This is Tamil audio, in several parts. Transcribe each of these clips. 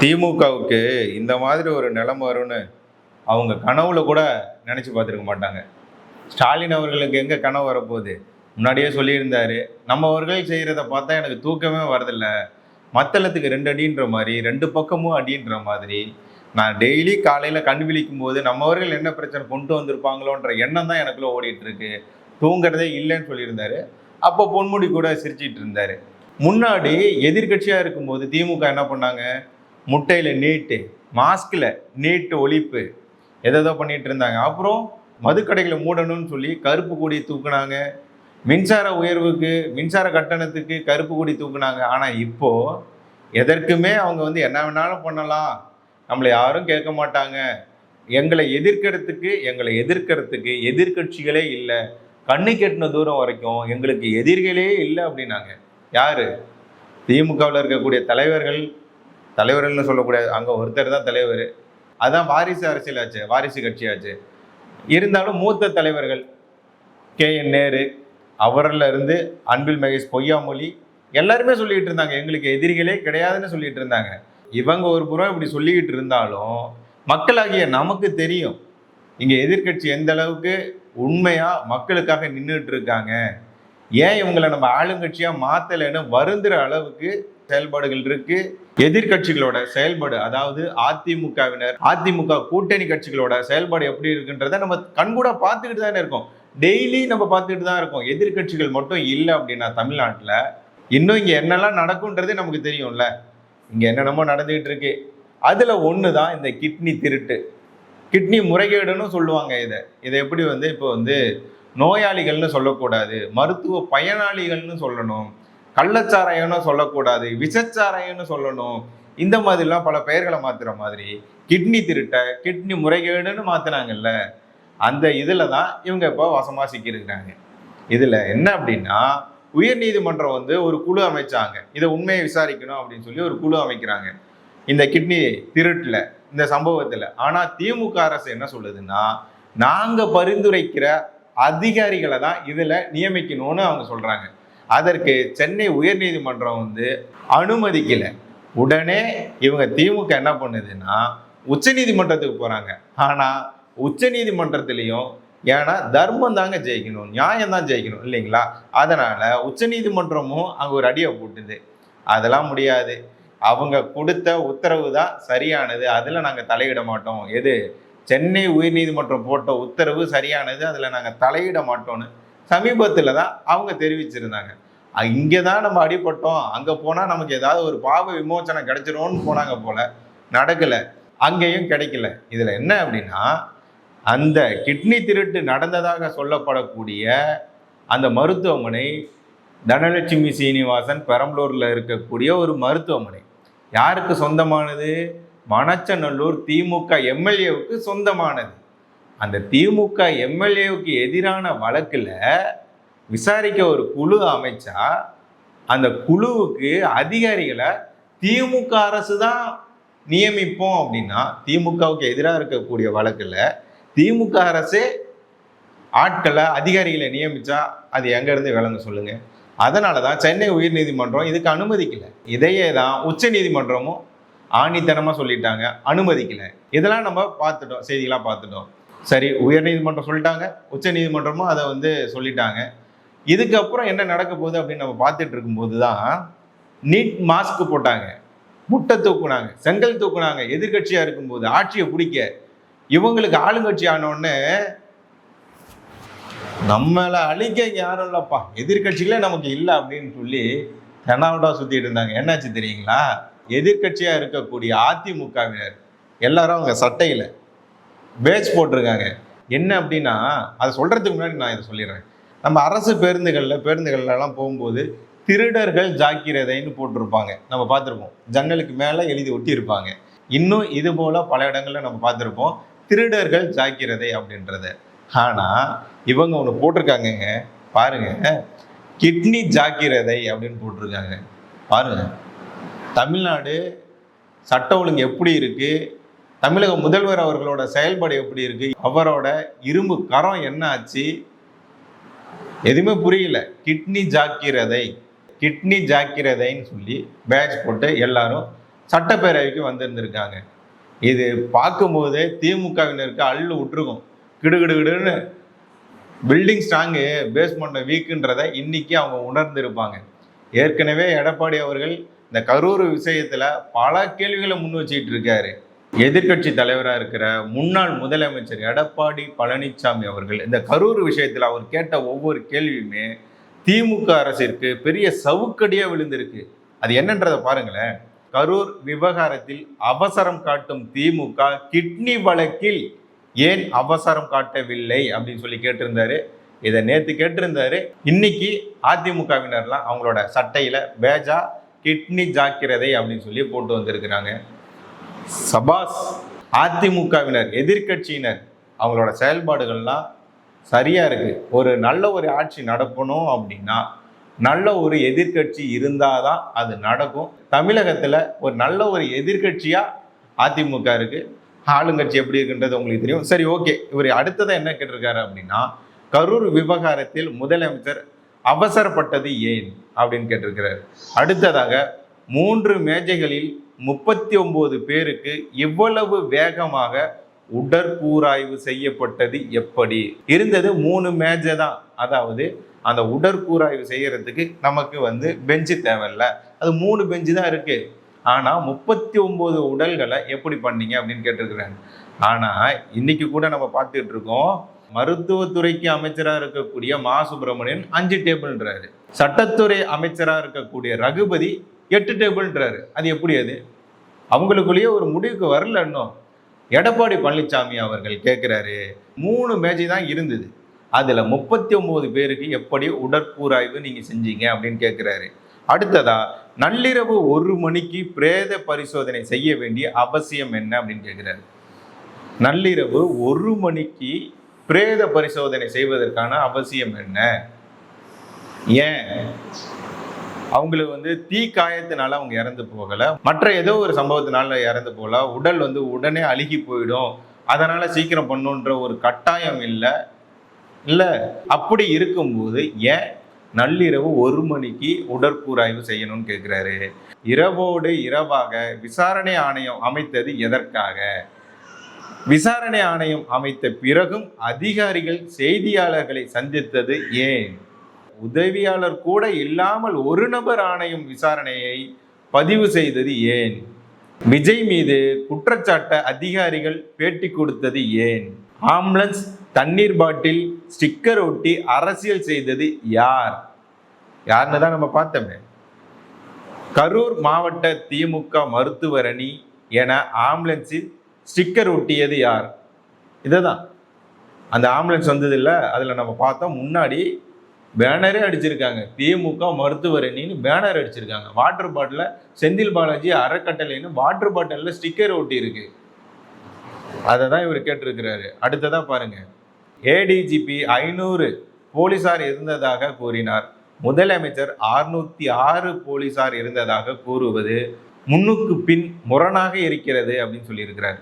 திமுகவுக்கு இந்த மாதிரி ஒரு நிலைமை வரும்னு அவங்க கனவுல கூட நினச்சி பார்த்துருக்க மாட்டாங்க. ஸ்டாலின் அவர்களுக்கு எங்கே கனவு வரப்போகுது? முன்னாடியே சொல்லியிருந்தாரு. நம்ம அவர்கள் செய்கிறத பார்த்தா எனக்கு தூக்கமே வரதில்ல. மத்தளத்துக்கு ரெண்டு அடின்ற மாதிரி ரெண்டு பக்கமும் அடின்ற மாதிரி நான் டெய்லி காலையில் கண் விழிக்கும் போது நம்மவர்கள் என்ன பிரச்சனை கொண்டு வந்திருப்பாங்களோன்ற எண்ணம் தான் எனக்குள்ள ஓடிட்டு இருக்கு தூங்குறதே இல்லைன்னு சொல்லியிருந்தாரு. அப்போ பொன்முடி கூட சிரிச்சிட்டு இருந்தாரு. முன்னாடி எதிர்க்கட்சியாக இருக்கும்போது திமுக என்ன பண்ணாங்க? முட்டையில் நீட்டு மாஸ்கில் நீட்டு ஒழிப்பு எதோ பண்ணிட்டு இருந்தாங்க. அப்புறம் மதுக்கடைகளை மூடணும்னு சொல்லி கருப்பு கொடி தூக்குனாங்க. மின்சார உயர்வுக்கு மின்சார கட்டணத்துக்கு கருப்பு கொடி தூக்குனாங்க. ஆனால் இப்போது எதற்குமே அவங்க வந்து என்ன வேணாலும் பண்ணலாம். நம்மளை யாரும் கேட்க மாட்டாங்க. எங்களை எதிர்க்கிறதுக்கு எங்களை எதிர்க்கிறதுக்கு எதிர்க்கட்சிகளே இல்லை. கண்ணு கெட்டின தூரம் வரைக்கும் எங்களுக்கு எதிரிகளே இல்லை அப்படின்னாங்க. யார்? திமுகவில் இருக்கக்கூடிய தலைவர்கள் தலைவர்கள்னு சொல்லக்கூடாது அங்கே ஒருத்தர் தான் தலைவர். அதுதான் வாரிசு அரசியலாச்சு வாரிசு கட்சியாச்சு. இருந்தாலும் மூத்த தலைவர்கள் கே என் நேரு அவரில் இருந்து அன்பில் மகேஷ் பொய்யாமொழி எல்லாருமே சொல்லிட்டு இருந்தாங்க. எங்களுக்கு எதிரிகளே கிடையாதுன்னு சொல்லிட்டு இருந்தாங்க. இவங்க ஒரு புறம் இப்படி சொல்லிக்கிட்டு இருந்தாலும் மக்களாகிய நமக்கு தெரியும். இங்கே எதிர்க்கட்சி எந்த அளவுக்கு உண்மையாக மக்களுக்காக நின்றுட்டு இருக்காங்க. ஏன் இவங்களை நம்ம ஆளுங்கட்சியாக மாற்றலைன்னு வருந்துற அளவுக்கு செயல்பாடுகள் இருக்கு. எதிர்க்கட்சிகளோட செயல்பாடு அதாவது அதிமுகவினர் அதிமுக கூட்டணி கட்சிகளோட செயல்பாடு எப்படி இருக்குன்றத நம்ம கண்கூட பார்த்துக்கிட்டு தானே இருக்கோம். டெய்லி நம்ம பார்த்துக்கிட்டு தான் இருக்கோம். எதிர்க்கட்சிகள் மட்டும் இல்லை அப்படின்னா தமிழ்நாட்டில் இன்னும் இங்கே என்னெல்லாம் நடக்கும்ன்றதே நமக்கு தெரியும்ல. இங்கே என்னென்னமோ நடந்துகிட்டு இருக்கு. அதில் ஒன்று தான் இந்த கிட்னி திருட்டு. கிட்னி முறைகேடுன்னு சொல்லுவாங்க இதை. இதை எப்படி வந்து இப்போ வந்து நோயாளிகள்னு சொல்லக்கூடாது. மருத்துவ பயனாளிகள்னு சொல்லணும். கள்ளச்சாராயம்னு சொல்லக்கூடாது விஷச்சாராயம்னு சொல்லணும். இந்த மாதிரிலாம் பல பெயர்களை மாத்துற மாதிரி கிட்னி திருட்டை கிட்னி முறைகேடுன்னு மாத்துனாங்கல்ல அந்த இதில் தான் இவங்க இப்போ வசமாக சிக்கியிருக்கிறாங்க இதில் என்ன அப்படின்னா உயர்நீதிமன்றம் வந்து ஒரு குழு அமைச்சாங்க. இதை உண்மையை விசாரிக்கணும் அப்படின்னு சொல்லி ஒரு குழு அமைக்கிறாங்க. இந்த கிட்னி திருட்டில் இந்த சம்பவத்தில். ஆனால் திமுக அரசு என்ன சொல்லுதுன்னா நாங்கள் பரிந்துரைக்கிற அதிகாரிகளை தான் இதில் நியமிக்கணும்னு அவங்க சொல்கிறாங்க அதற்கு சென்னை உயர்நீதிமன்றம் வந்து அனுமதிக்கலை. உடனே இவங்க திமுக என்ன பண்ணுதுன்னா உச்சநீதிமன்றத்துக்கு போகிறாங்க ஆனால் உச்சநீதிமன்றத்திலையும் ஏன்னா தர்மம் தாங்க ஜெயிக்கணும் நியாயம் தான் ஜெயிக்கணும் இல்லைங்களா? அதனால உச்சநீதிமன்றமும் அங்கே ஒரு அடியை போட்டுது. அதெல்லாம் முடியாது. அவங்க கொடுத்த உத்தரவு தான் சரியானது. அதில் நாங்கள் தலையிட மாட்டோம். எது? சென்னை உயர்நீதிமன்றம் போட்ட உத்தரவு சரியானது அதில் நாங்கள் தலையிட மாட்டோம்னு சமீபத்தில் தான் அவங்க தெரிவிச்சிருந்தாங்க. இங்கே தான் நம்ம அடிபட்டோம். அங்கே போனால் நமக்கு ஏதாவது ஒரு பாவ விமோச்சனம் கிடைச்சிரும்னு போனாங்க போல. நடக்கலை. அங்கேயும் கிடைக்கல. இதில் என்ன அப்படின்னா அந்த கிட்னி திருட்டு நடந்ததாக சொல்லப்படக்கூடிய அந்த மருத்துவமனை தனலட்சுமி சீனிவாசன் பெரம்பலூரில் இருக்கக்கூடிய ஒரு மருத்துவமனை. யாருக்கு சொந்தமானது? மணச்சநல்லூர் திமுக எம்எல்ஏவுக்கு சொந்தமானது. அந்த திமுக எம்எல்ஏவுக்கு எதிரான வழக்கில் விசாரிக்க ஒரு குழு அமைச்சா அந்த குழுவுக்கு அதிகாரிகளை திமுக அரசு தான் நியமிப்போம் அப்படின்னா திமுகவுக்கு எதிராக இருக்கக்கூடிய வழக்கில் திமுக அரசே ஆட்களை அதிகாரிகளை நியமித்தா அது எங்கேருந்து விளங்க சொல்லுங்கள் அதனால தான் சென்னை உயர்நீதிமன்றம் இதுக்கு அனுமதிக்கலை. இதையே தான் உச்ச நீதிமன்றமும் ஆணித்தனமாக சொல்லிட்டாங்க. அனுமதிக்கலை. இதெல்லாம் நம்ம பார்த்துட்டோம் செய்திகளாக பார்த்துட்டோம். சரி உயர்நீதிமன்றம் சொல்லிட்டாங்க உச்ச நீதிமன்றமும் அதை வந்து சொல்லிட்டாங்க. இதுக்கப்புறம் என்ன நடக்க போகுது அப்படின்னு நம்ம பார்த்துட்டு இருக்கும்போது தான் நீட் மாஸ்க் போட்டாங்க. முட்டை தூக்குனாங்க செங்கல் தூக்குனாங்க எதிர்கட்சியாக இருக்கும்போது ஆட்சியை பிடிக்க. இவங்களுக்கு ஆளுங்கட்சி ஆனோடனே நம்மளை அழிக்க யாரும் இல்லைப்பா எதிர்கட்சிகளே நமக்கு இல்லை அப்படின்னு சொல்லி தென்னாவட்டா சுற்றிட்டு இருந்தாங்க. என்னாச்சு தெரியுங்களா? எதிர்கட்சியாக இருக்கக்கூடிய அதிமுகவினர் எல்லாரும் அவங்க சட்டையில் பேட்ச் போட்டிருக்காங்க. என்ன அப்படின்னா அதை சொல்கிறதுக்கு முன்னாடி நான் இதை சொல்லிடுறேன். நம்ம அரசு பேருந்துகளில் பேருந்துகள்லாம் போகும்போது திருடர்கள் ஜாக்கிரதைன்னு போட்டிருப்பாங்க. நம்ம பார்த்துருப்போம். ஜன்னலுக்கு மேலே எழுதி ஒட்டி இருப்பாங்க இன்னும் இது போல் பல இடங்களில் நம்ம பார்த்துருப்போம். திருடர்கள் ஜாக்கிரதை அப்படின்றத. ஆனால் இவங்க ஒன்று போட்டிருக்காங்கங்க. பாருங்க. கிட்னி ஜாக்கிரதை அப்படின்னு போட்டிருக்காங்க. பாருங்க. தமிழ்நாடு சட்ட ஒழுங்கு எப்படி இருக்குது தமிழக முதல்வர் அவர்களோட செயல்பாடு எப்படி இருக்கு? அவரோட இரும்பு கரம் என்ன ஆச்சு? எதுவுமே புரியல. கிட்னி ஜாக்கிரதை கிட்னி ஜாக்கிரதைன்னு சொல்லி பேட்ச் போட்டு எல்லாரும் சட்டப்பேரவைக்கு வந்திருந்திருக்காங்க. இது பார்க்கும்போது திமுகவினருக்கு அள்ளு விட்டுருக்கும். கிடுகிடுகிடுன்னு பில்டிங் ஸ்ட்ராங்கு பேஸ்மெண்ட் வீக்குன்றதை இன்னைக்கு அவங்க உணர்ந்திருப்பாங்க. ஏற்கனவே எடப்பாடி அவர்கள் இந்த கரூர் விஷயத்தில் பல கேள்விகளை முன் வச்சுக்கிட்டு இருக்காரு. எதிர்க்கட்சி தலைவராக இருக்கிற முன்னாள் முதலமைச்சர் எடப்பாடி பழனிசாமி அவர்கள் இந்த கரூர் விஷயத்தில் அவர் கேட்ட ஒவ்வொரு கேள்வியுமே திமுக அரசிற்கு பெரிய சவுக்கடியாக விழுந்திருக்கு. அது என்னன்றதை பாருங்களேன். கரூர் விவகாரத்தில் அவசரம் காட்டும் திமுக கிட்னி வழக்கில் ஏன் அவசரம் காட்டவில்லை அப்படின்னு சொல்லி கேட்டிருந்தாரு. இதை நேற்று கேட்டிருந்தாரு. இன்னைக்கு அதிமுகவினர்லாம் அவங்களோட சட்டையில பேஜா கிட்னி ஜாக்கிரதை அப்படின்னு சொல்லி போட்டு வந்திருக்கிறாங்க. சபாஸ் அதிமுகவினர் எதிர்க்கட்சியினர் அவங்களோட செயல்பாடுகள்லாம் சரியாக இருக்குது ஒரு நல்ல ஒரு ஆட்சி நடக்கணும் அப்படின்னா நல்ல ஒரு எதிர்க்கட்சி இருந்தாதான் அது நடக்கும். தமிழகத்தில் ஒரு நல்ல ஒரு எதிர்கட்சியாக அதிமுக இருக்கு. ஆளுங்கட்சி எப்படி இருக்குன்றது உங்களுக்கு தெரியும். சரி ஓகே. இவர் அடுத்ததை என்ன கேட்டிருக்காரு அப்படின்னா கரூர் விவகாரத்தில் முதலமைச்சர் அவசரப்பட்டது ஏன் அப்படின்னு கேட்டிருக்கிறார். அடுத்ததாக மூன்று மேஜைகளில் முப்பத்தி ஒம்பது பேருக்கு இவ்வளவு வேகமாக உடற்கூராய்வு செய்யப்பட்டது எப்படி? இருந்தது மூணு மேஜை தான். அதாவது அந்த உடற்கூராய்வு செய்யறதுக்கு நமக்கு வந்து பெஞ்சு தேவையில்ல. அது மூணு பெஞ்சு தான் இருக்கு. ஆனால் முப்பத்தி ஒம்பது உடல்களை எப்படி பண்ணீங்க அப்படின்னு கேட்டிருக்கிறாங்க ஆனால் இன்னைக்கு கூட நம்ம பார்த்துட்டு இருக்கோம் மருத்துவத்துறைக்கு அமைச்சராக இருக்கக்கூடிய மா சுப்பிரமணியன் அஞ்சு டேபிள்ன்றாரு சட்டத்துறை அமைச்சராக இருக்கக்கூடிய ரகுபதி எட்டு டேபிள்ன்றாரு. அது எப்படி அது? அவங்களுக்குள்ளேயே ஒரு முடிவுக்கு வரல இன்னும். எடப்பாடி பழனிசாமி அவர்கள் கேட்குறாரு மூணு மேஜை தான் இருந்தது. அதில் முப்பத்தி ஒம்பது பேருக்கு எப்படி உடற்கூராய்வு நீங்கள் செஞ்சீங்க? அப்படின்னு கேட்குறாரு அடுத்ததா நள்ளிரவு ஒரு மணிக்கு பிரேத பரிசோதனை செய்ய வேண்டிய அவசியம் என்ன? அப்படின்னு கேட்குறாரு நள்ளிரவு ஒரு மணிக்கு பிரேத பரிசோதனை செய்வதற்கான அவசியம் என்ன? ஏன்? அவங்களுக்கு வந்து தீ காயத்தினால அவங்க இறந்து போகலை. மற்ற ஏதோ ஒரு சம்பவத்தினால இறந்து போகல. உடல் வந்து உடனே அழுகி போயிடும். அதனால் சீக்கிரம் பண்ணுன்ற ஒரு கட்டாயம் இல்லை. இல்லை. அப்படி இருக்கும்போது ஏன் நள்ளிரவு ஒரு மணிக்கு உடற்கூராய்வு செய்யணும்னு கேட்குறாரு இரவோடு இரவாக விசாரணை ஆணையம் அமைத்தது எதற்காக? விசாரணை ஆணையம் அமைத்த பிறகும் அதிகாரிகள் செய்தியாளர்களை சந்தித்தது ஏன்? உதவியாளர் கூட இல்லாமல் ஒரு நபர் ஆணையம் விசாரணையை பதிவு செய்தது ஏன்? விஜய் மீது குற்றச்சாட்ட அதிகாரிகள் பேட்டி கொடுத்தது ஏன்? ஆம்புலன்ஸ் தண்ணீர் பாட்டில் ஸ்டிக்கர் ஒட்டி அரசியல் செய்தது யார்? யாருன்னு தான் நம்ம பார்த்தோமே. கரூர் மாவட்ட திமுக மருத்துவரணி என ஆம்புலன்ஸில் ஸ்டிக்கர் ஒட்டியது யார்? இதை தான் அந்த ஆம்புலன்ஸ் வந்தது இல்லை அதில் நம்ம பார்த்தோம் முன்னாடி பேனரே அடிச்சிருக்காங்க. திமுக மருத்துவரணின்னு பேனர் அடிச்சிருக்காங்க. வாட்டர் பாட்டிலில் செந்தில் பாலாஜி அறக்கட்டளைன்னு வாட்டர் பாட்டிலில் ஸ்டிக்கர் ஒட்டி இருக்கு அதை தான் இவர் கேட்டிருக்கிறாரு. அடுத்ததாக பாருங்க. ஏடிஜிபி ஐநூறு போலீசார் இருந்ததாக கூறினார். முதலமைச்சர் அறுநூத்தி ஆறு போலீசார் இருந்ததாக கூறுவது முன்னுக்கு பின் முரணாக இருக்கிறது அப்படின்னு சொல்லியிருக்கிறார்.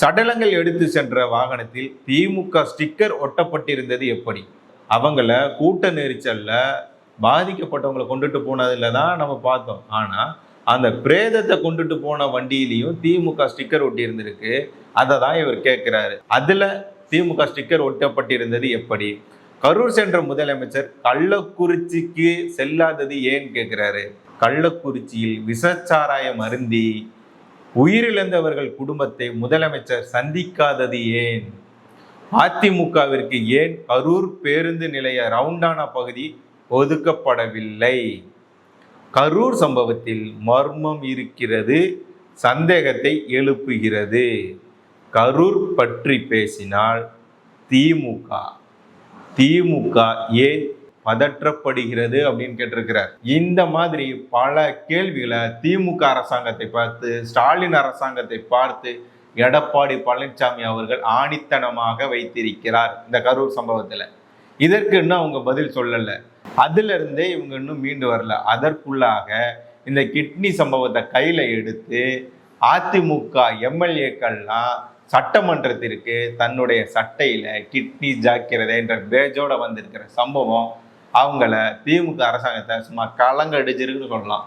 சடலங்கள் எடுத்து சென்ற வாகனத்தில் திமுக ஸ்டிக்கர் ஒட்டப்பட்டிருந்தது எப்படி? அவங்கள கூட்ட நெரிச்சல்ல பாதிக்கப்பட்டவங்களை கொண்டுட்டு போனதுல தான் நம்ம பார்த்தோம். ஆனால் அந்த பிரேதத்தை கொண்டுட்டு போன வண்டியிலையும் திமுக ஸ்டிக்கர் ஒட்டி இருந்திருக்கு அதை தான் இவர் கேட்குறாரு. அதில் திமுக ஸ்டிக்கர் ஒட்டப்பட்டிருந்தது எப்படி? கரூர் சென்ற முதலமைச்சர் கள்ளக்குறிச்சிக்கு செல்லாதது ஏன் கேட்குறாரு. கள்ளக்குறிச்சியில் விஷச்சாராயம் அருந்தி உயிரிழந்தவர்கள் குடும்பத்தை முதலமைச்சர் சந்திக்காதது ஏன்? அதிமுகவிற்கு ஏன் கரூர் பேருந்து நிலைய ரவுண்டானா பகுதி ஒதுக்கப்படவில்லை? கரூர் சம்பவத்தில் மர்மம் இருக்கிறது சந்தேகத்தை எழுப்புகிறது. கரூர் பற்றி பேசினால் திமுக. திமுக ஏன் பதற்றப்படுகிறது அப்படின்னு கேட்டிருக்கிறார். இந்த மாதிரி பல கேள்விகளை திமுக அரசாங்கத்தை பார்த்து ஸ்டாலின் அரசாங்கத்தை பார்த்து எடப்பாடி பழனிசாமி அவர்கள் ஆணித்தனமாக வைத்திருக்கிறார் இந்த கரூர் சம்பவத்தில். இதற்கு இன்னும் அவங்க பதில் சொல்லலை. அதிலிருந்தே இவங்க இன்னும் மீண்டு வரல. அதற்குள்ளாக இந்த கிட்னி சம்பவத்தை கையில் எடுத்து அதிமுக எம்எல்ஏக்கள்லாம் சட்டமன்றத்திற்கு தன்னுடைய சட்டையில் கிட்னி ஜாக்கிரதை என்ற பேஜோட வந்திருக்கிற சம்பவம் அவங்கள திமுக அரசாங்கத்தை சும்மா கலங்கடிச்சிருக்குன்னு சொல்லலாம்.